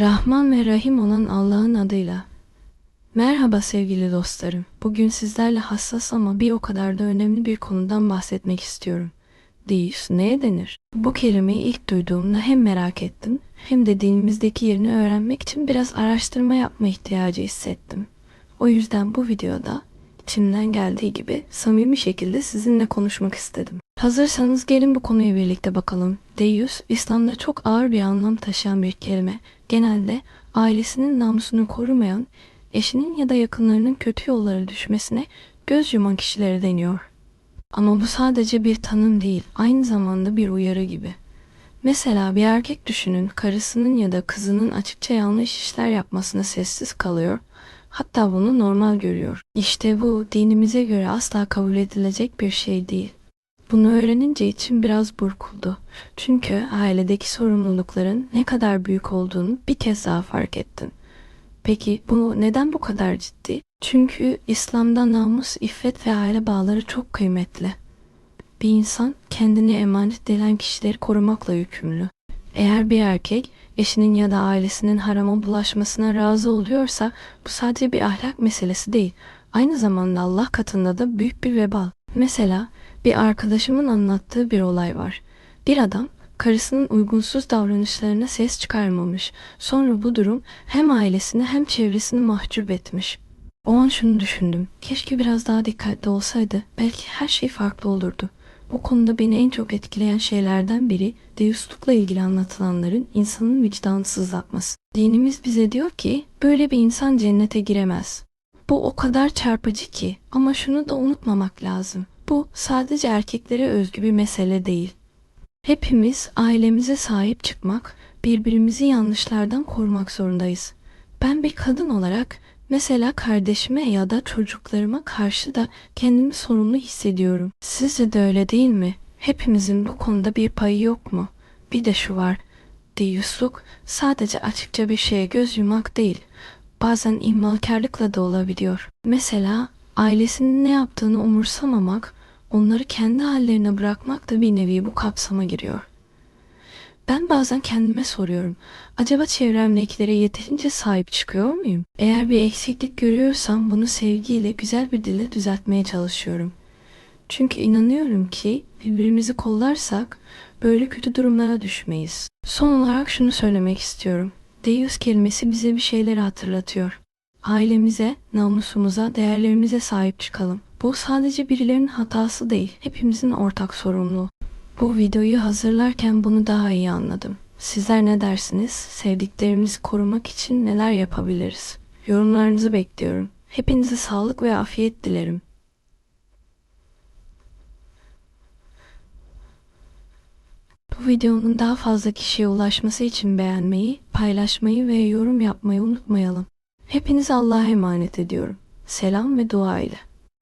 Rahman ve Rahim olan Allah'ın adıyla. Merhaba sevgili dostlarım. Bugün sizlerle hassas ama bir o kadar da önemli bir konudan bahsetmek istiyorum. Deis neye denir? Bu kelimeyi ilk duyduğumda hem merak ettim hem de dilimizdeki yerini öğrenmek için biraz araştırma yapma ihtiyacı hissettim. O yüzden bu videoda içimden geldiği gibi samimi şekilde sizinle konuşmak istedim. Hazırsanız gelin bu konuya birlikte bakalım. Deus, İslam'da çok ağır bir anlam taşıyan bir kelime. Genelde ailesinin namusunu korumayan, eşinin ya da yakınlarının kötü yollara düşmesine göz yuman kişilere deniyor. Ama bu sadece bir tanım değil, aynı zamanda bir uyarı gibi. Mesela bir erkek düşünün, karısının ya da kızının açıkça yanlış işler yapmasına sessiz kalıyor, hatta bunu normal görüyor. İşte bu dinimize göre asla kabul edilecek bir şey değil. Bunu öğrenince içim biraz burkuldu. Çünkü ailedeki sorumlulukların ne kadar büyük olduğunu bir kez daha fark ettim. Peki bu neden bu kadar ciddi? Çünkü İslam'da namus, iffet ve aile bağları çok kıymetli. Bir insan kendini emanet edilen kişileri korumakla yükümlü. Eğer bir erkek eşinin ya da ailesinin harama bulaşmasına razı oluyorsa bu sadece bir ahlak meselesi değil. Aynı zamanda Allah katında da büyük bir vebal. Mesela bir arkadaşımın anlattığı bir olay var. Bir adam karısının uygunsuz davranışlarına ses çıkarmamış. Sonra bu durum hem ailesini hem çevresini mahcup etmiş. O an şunu düşündüm. Keşke biraz daha dikkatli olsaydı. Belki her şey farklı olurdu. Bu konuda beni en çok etkileyen şeylerden biri Deus'lukla ilgili anlatılanların insanın vicdanı sızlatması. Dinimiz bize diyor ki böyle bir insan cennete giremez. Bu o kadar çarpıcı ki ama şunu da unutmamak lazım. Bu sadece erkeklere özgü bir mesele değil. Hepimiz ailemize sahip çıkmak, birbirimizi yanlışlardan korumak zorundayız. Ben bir kadın olarak mesela kardeşime ya da çocuklarıma karşı da kendimi sorumlu hissediyorum. Sizce de öyle değil mi? Hepimizin bu konuda bir payı yok mu? Bir de şu var. Deyusluk sadece açıkça bir şeye göz yumak değil. Bazen ihmalkarlıkla da olabiliyor. Mesela ailesinin ne yaptığını umursamamak, onları kendi hallerine bırakmak da bir nevi bu kapsama giriyor. Ben bazen kendime soruyorum. Acaba çevremdekilere yeterince sahip çıkıyor muyum? Eğer bir eksiklik görüyorsam bunu sevgiyle güzel bir dille düzeltmeye çalışıyorum. Çünkü inanıyorum ki birbirimizi kollarsak böyle kötü durumlara düşmeyiz. Son olarak şunu söylemek istiyorum. Deus kelimesi bize bir şeyleri hatırlatıyor. Ailemize, namusumuza, değerlerimize sahip çıkalım. Bu sadece birilerinin hatası değil, hepimizin ortak sorumluluğu. Bu videoyu hazırlarken bunu daha iyi anladım. Sizler ne dersiniz? Sevdiklerimizi korumak için neler yapabiliriz? Yorumlarınızı bekliyorum. Hepinize sağlık ve afiyet dilerim. Bu videonun daha fazla kişiye ulaşması için beğenmeyi, paylaşmayı ve yorum yapmayı unutmayalım. Hepinizi Allah'a emanet ediyorum. Selam ve dua ile.